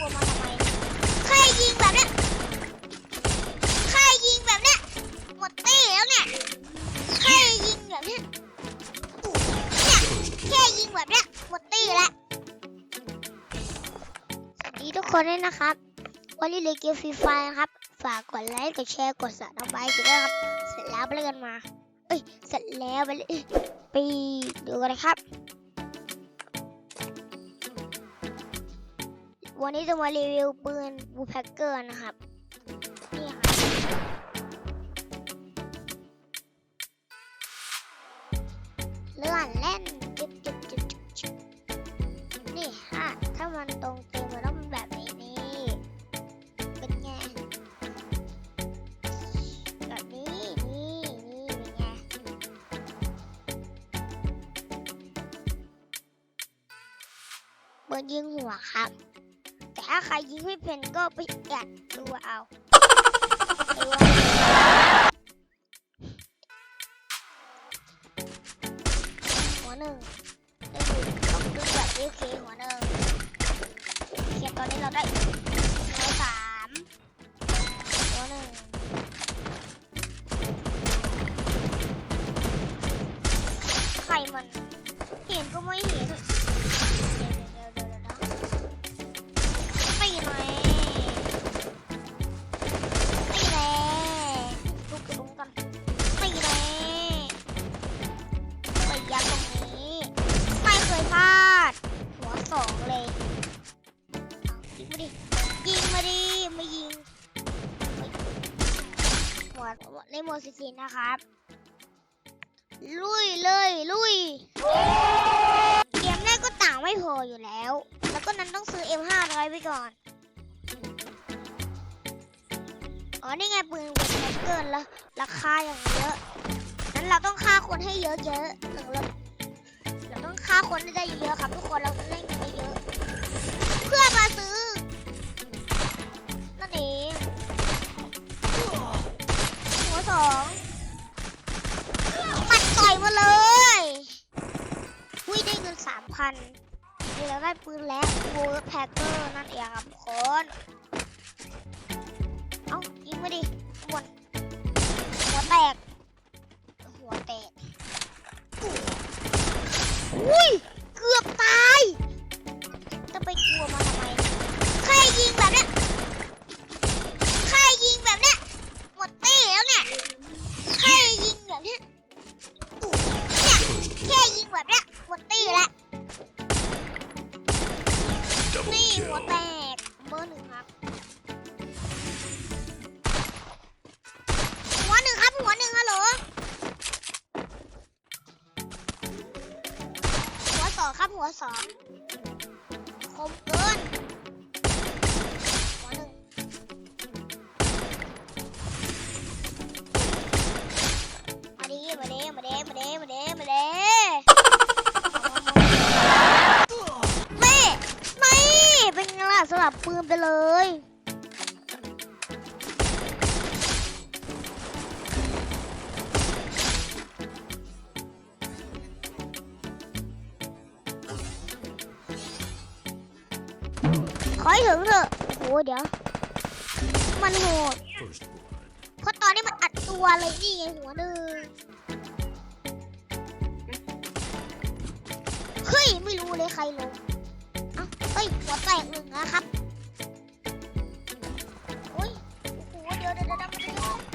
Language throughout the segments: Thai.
ลัวมาทำไมใครยิงแบบเนี้ยใครยิงแบบเนี้ยหมดตี้แล้วเนี่ยใครยิงแบบเนี้ยเนี่ยแค่ยิงแบบเนี้ยหมดตี้แล้วสวัสดีทุกคนด้วยนะครับวันนี้เลยเกมฟรีไฟนะครับ ฝากกดไลค์กดแชร์กดสับสไครต์กันด้วยครับ เสร็จแล้วไปเล่นกันมา เอ้ยเสร็จแล้วไปไปดูกันนะครับ วันนี้จะมารีวิวปืนบูแพ็กเกอร์นะครับ นี่ครับเลื่อนเล่นจุดจุดจุดจุดจุดนี่ฮะถ้ามันตรงเต็มมันต้องเป็นแบบนี้นี่ เป็นไง แบบนี้ นี่นี่เป็นไงปืนยิงหัวครับ ถ้าใครยิงไม่เป็นก็ไปแอบดตัวเอาหัวหนึ่งต้องดูแบบโอเคหัวหนึ่งโอเคตอนนี้เราได้ ในโหมดสีๆนะครับ ลุยเลยลุย เกมแรกก็ต่างไม่พออยู่แล้ว แล้วก็นั้นต้องซื้อ M500 ไว้ก่อน อ๋อ นี่ไงปืนเป็นเกินล้วราคาอย่างเยอะ นั้นเราต้องฆ่าคนให้เยอะๆถึงเราเราต้องฆ่าคนให้ได้เยอะๆครับ ทุกคนเราต้องเล่นกันเยอะ เดี๋ยวเราได้ปืนแล้วโวลแพคเกอร์นั่นเองครับคนเอ้ายิงมาดิหมดหัวแตก หัวแตกอุ้ย หัวสองคมเกินหัวหนึ่งมาดีมาดีมาดีมาดีมาดีมาดีไม่ไม่เป็นไงล่ะสลับปืนไปเลย ขอให้ถึงเถอะโอ้โหเดี๋ยว มันโหดเพราะตอนนี้มันอัดตัวเลยนี่ไงหัวหนึ่งเฮ้ยไม่รู้เลยใครลงเอ้าเฮ้ยหัวแตกหนึ่งนะครับโอ้ยโอ้โหเดี๋ยวเดี๋ยวเดี๋ยวเดี๋ยว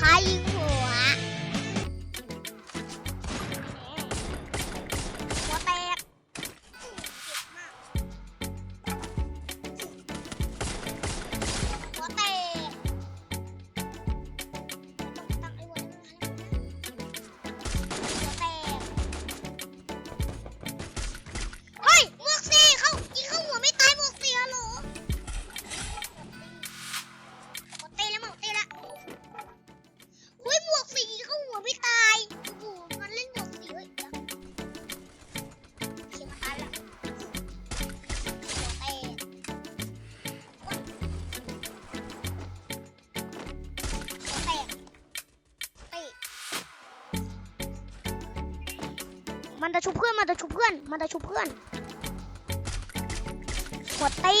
วน มันจะชุบเพื่อน มันจะชุบเพื่อน มันจะชุบเพื่อนหดตี